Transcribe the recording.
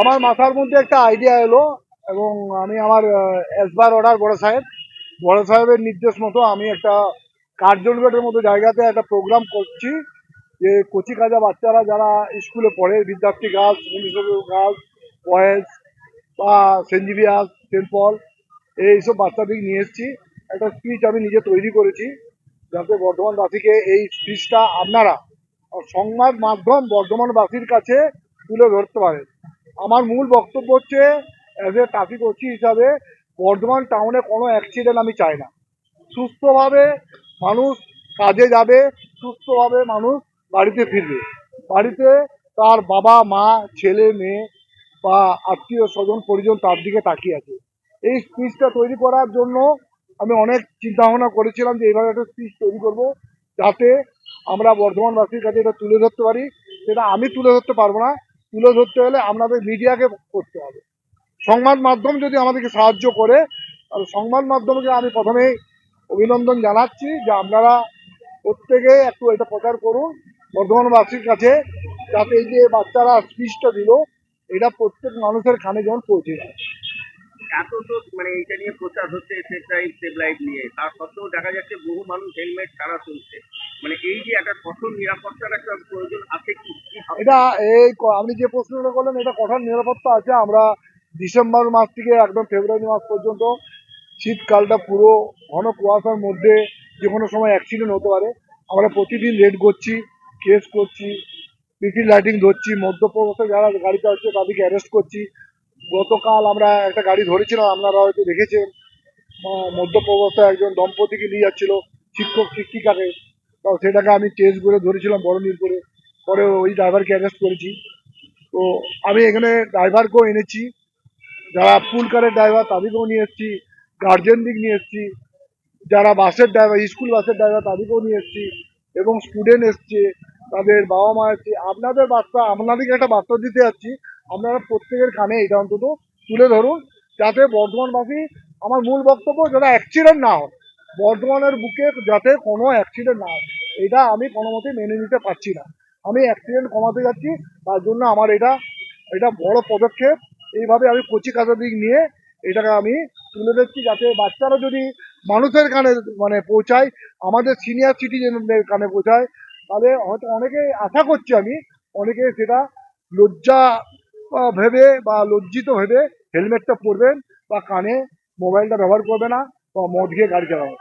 আমার মাথার মধ্যে একটা আইডিয়া এলো এবং আমি আমার এসবার অর্ডার বড় সাহেব। বড় সাহেবের নির্দেশ মতো আমি একটা কার্জনগেটের মতো জায়গাতে একটা প্রোগ্রাম করছি যে কচি কাজা বাচ্চারা যারা স্কুলে পড়ে, Vidyarthi girls municipal girls boys বা সেন্ট জিভিয়াস সেন্ট পল এইসব বাচ্চাদের নিয়ে এসেছি। একটা স্পিচ আমি নিজে তৈরি করেছি যাতে বর্ধমানবাসীকে এই স্পিচটা আপনারা, সংবাদ মাধ্যম বর্ধমানবাসীর কাছে তুলে ধরতে পারেন আমার মূল বক্তব্য হচ্ছে অ্যাজ এ ট্রাফিক ওসি হিসাবে বর্ধমান টাউনে কোনো অ্যাক্সিডেন্ট আমি চাই না। সুস্থভাবে মানুষ কাজে যাবে, সুস্থভাবে মানুষ বাড়িতে ফিরবে। বাড়িতে তার বাবা, মা, ছেলে, মেয়ে বা আত্মীয় স্বজন, পরিজন তার দিকে তাকিয়ে আছে। এই স্পিচটা তৈরি করার জন্য আমি অনেক চিন্তা ভাবনা করেছিলাম যে এইভাবে একটা স্পিচ তৈরি করব যাতে আমরা বর্ধমানবাসীর কাছে এটা তুলে ধরতে পারি। সেটা আমি তুলে ধরতে পারব না তুলে ধরতে হলে আপনাদের মিডিয়াকে করতে হবে। সংবাদ মাধ্যম যদি আমাদেরকে সাহায্য করে, তাহলে সংবাদ মাধ্যমকে আমি প্রথমেই অভিনন্দন জানাচ্ছি যে আপনারা প্রত্যেকে একটু এটা প্রচার করুন, বর্ধমানবাসীর কাছে, যাতে এই যে বাচ্চারা স্পিচটা দিল, এটা প্রত্যেক মানুষের কানে যেমন পৌঁছে যায়। এত তো মানে এইটা নিয়ে প্রচার হচ্ছে সেফ লাইফ নিয়ে। তার সত্ত্বেও দেখা যাচ্ছে বহু মানুষ হেলমেট ছাড়া চলছে। মানে এই যে একটা কঠোর নিরাপত্তার একটা প্রয়োজন আছে এটা এই আপনি যে প্রশ্নটা করলেন এটা কঠোর নিরাপত্তা আছে। আমরা ডিসেম্বর মাস থেকে একদম ফেব্রুয়ারি মাস পর্যন্ত শীতকালটা পুরো ঘন কুয়াশার মধ্যে যে কোনো সময় অ্যাক্সিডেন্ট হতে পারে। আমরা প্রতিদিন রেড করছি কেস করছি পিটি লাইটিং ধরছি মধ্যপ্রদেশে যারা গাড়ি চালাচ্ছে তাদেরকে অ্যারেস্ট করছি। গতকাল আমরা একটা গাড়ি ধরেছিলাম আপনারা হয়তো দেখেছেন। আহ, মধ্যপ্রদেশে একজন দম্পতিকে নিয়ে যাচ্ছিল শিক্ষক শিক্ষিকাকে। তো সেটাকে আমি চেস করে ধরেছিলাম বড় করে পরে। ওই ড্রাইভারকে অ্যারেস্ট করেছি। তো আমি এখানে ড্রাইভারকেও এনেছি। যারা ফুল কারের ড্রাইভার তাদেরকেও নিয়ে এসেছি। গার্জেনদের নিয়ে এসেছি। যারা বাসের ড্রাইভার স্কুল বাসের ড্রাইভার তাদেরকেও নিয়ে এসেছি। এবং স্টুডেন্ট এসছে, তাদের বাবা মা এসছে। আপনাদের বার্তা আপনাদেরকে একটা বার্তা দিতে যাচ্ছি। আপনারা প্রত্যেকের কানে এটা অন্তত তুলে ধরুন। যাতে বর্ধমানবাসী আমার মূল বক্তব্য যাতে অ্যাক্সিডেন্ট না হয় বর্ধমানের বুকে যাতে কোনো অ্যাক্সিডেন্ট না এটা আমি কোনো মতে মেনে নিতে পারছি না। আমি অ্যাক্সিডেন্ট কমাতে যাচ্ছি, তার জন্য আমার এটা এটা বড় পদক্ষেপ। এইভাবে আমি কচি কাজা দিক নিয়ে এটাকে আমি তুলে দিচ্ছি যাতে বাচ্চারা যদি মানুষের কানে মানে পৌঁছায়, আমাদের সিনিয়র সিটিজেনদের কানে পৌঁছায়, তাহলে হয়তো অনেকে আশা করছি আমি অনেকে সেটা লজ্জা ভেবে বা লজ্জিত ভেবে হেলমেটটা পরবেন বা কানে মোবাইলটা ব্যবহার করবে না। বা মদ খেয়ে গাড়ি চালাবে